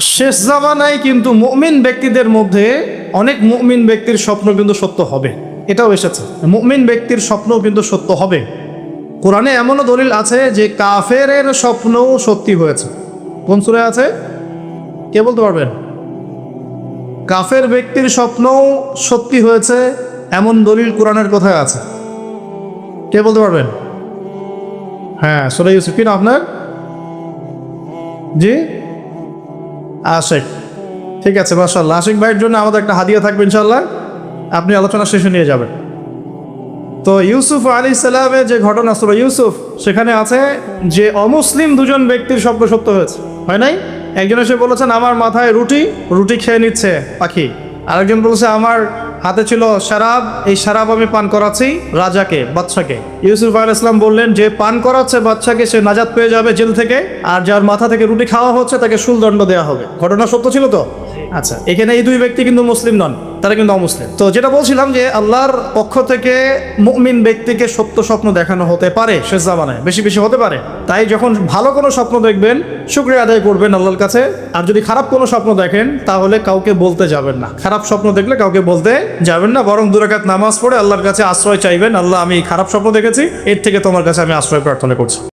শেষ জামানায় কিন্তু মুমিন ব্যক্তিদের মধ্যে অনেক মুমিন ব্যক্তির স্বপ্ন কিন্তু সত্য হবে। এটাও এসেছে। মুমিন ব্যক্তির স্বপ্নও কিন্তু সত্য হবে। কোরআনে এমনও দলিল আছে যে কাফেরের স্বপ্নও সত্যি হয়েছে। কোন সুরে আছে? কে বলতে পারবেন? কাফের ব্যক্তির স্বপ্নও সত্যি হয়েছে এমন দলিল কোরআনের কথায় আছে। কে বলতে পারবেন? হ্যাঁ সুরে ইউসুফ, কি না আপনার? জি? আশেক। ঠিক আছে মাসাল্লাহ আশিক ভাইয়ের জন্য আমাদের একটা হাদিয়া থাকবে ইনশাল্লাহ আপনি আলোচনা শেষে নিয়ে যাবেন। তো ইউসুফ আলী সালামের যে ঘটনা ছিল ইউসুফ, সেখানে আছে যে অমুসলিম দুজন ব্যক্তির শব্দ সত্য হয়েছে। হয় নাই? একজন এসে বলেছেন, আমার মাথায় রুটি রুটি খেয়ে নিচ্ছে পাখি। আরেকজন বলেছে, আমার হাতে ছিল শারাব। এই শারাব আমি পান করাচ্ছি রাজাকে বাচ্চাকে ইউসুফ আল ইসলাম বললেন যে পান করাচ্ছে বাচ্চাকে সে নাজাদ পেয়ে যাবে জেল থেকে আর যার মাথা থেকে রুটি খাওয়া হচ্ছে তাকে সুলদণ্ড দেওয়া হবে। ঘটনা সত্য ছিল তো? আচ্ছা এখানে এই দুই ব্যক্তি কিন্তু মুসলিম নন। তারা কিন্তু অমুসলিম। তো যেটা বলছিলাম যে আল্লাহর পক্ষ থেকে মুমিন ব্যক্তিকে সত্য স্বপ্ন দেখানো হতে পারে শেষ জামানায়, বেশি বেশি হতে পারে। তাই যখন ভালো কোনো স্বপ্ন দেখবেন, শুক্রিয়া আদায় করবেন আল্লাহর কাছে। আর যদি খারাপ কোনো স্বপ্ন দেখেন, তাহলে কাউকে বলতে যাবেন না। খারাপ স্বপ্ন দেখলে কাউকে বলতে যাবেন না, বরং দুরাকাত নামাজ পড়ে আল্লাহর কাছে আশ্রয় চাইবেন, আল্লাহ আমি খারাপ স্বপ্ন দেখেছি, এর থেকে তোমার কাছে আমি আশ্রয় প্রার্থনা করছি।